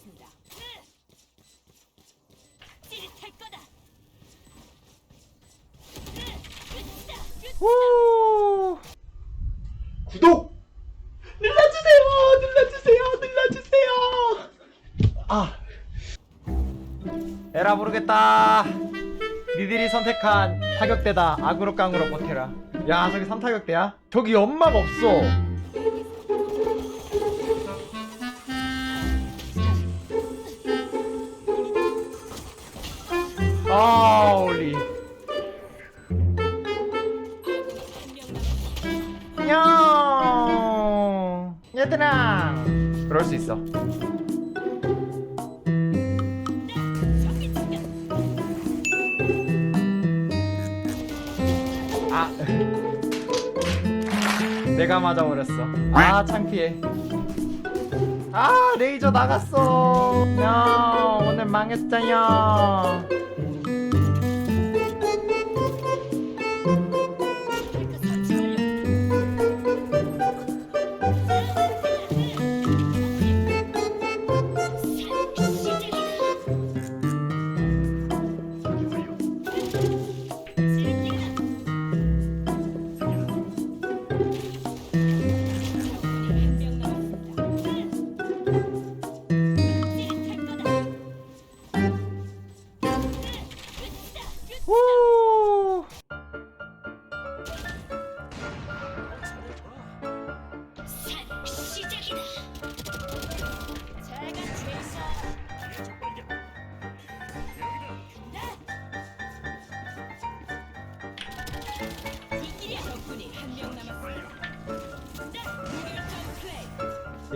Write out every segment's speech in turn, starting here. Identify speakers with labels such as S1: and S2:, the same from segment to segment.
S1: 있습니다. 찌릿할 거다. 오! 구독! 눌러주세요! 눌러주세요! 눌러주세요! 아! 에라 모르겠다. 니들이 선택한 타격대다. 아그로깡으로 버텨라. 야 저기 3타격대야? 저기 엄마가 없어. 아 올리. 안녕. 얘들아. 그럴 수 있어. 아. 내가 맞아버렸어. 아 창피해. 아 레이저 나갔어. 야 오늘 망했잖여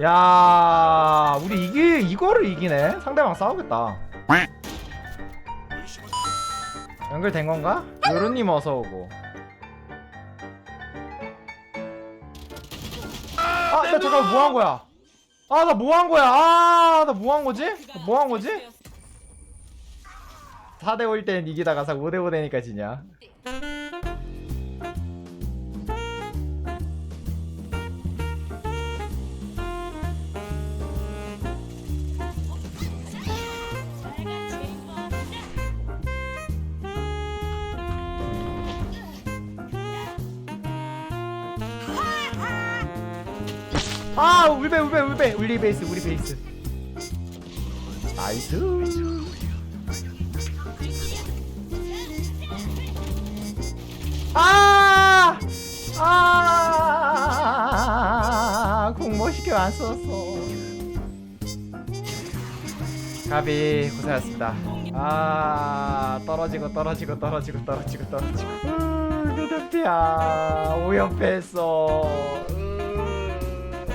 S1: 야, 우리 이게 이거를 이기네. 상대방 싸우겠다. 연결된 건가? 요루님 어서 오고. 아, 나 잠깐 뭐 한 거야? 아, 나 뭐 한 거야? 아, 나 뭐 한 거지? 뭐 한 거지? 4대 5일 때는 이기다가 5대 5 되니까 지냐? 아, 울베 울베 울베 울리 베이스 우리 베이스. 나이스. 아! 아! 공모시켜 안 썼어. 가비 고생하셨습니다. 아 떨어지고 떨어지고 떨어지고 떨어지고 떨어지고. 누드피야 오연패했어.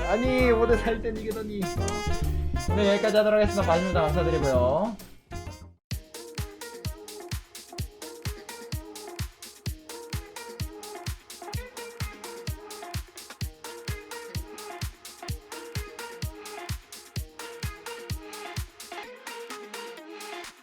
S1: 으, 아니 오늘 살땐 이기더니. 오늘 여기까지 하도록 하겠습니다. 마지막 감사드리고요.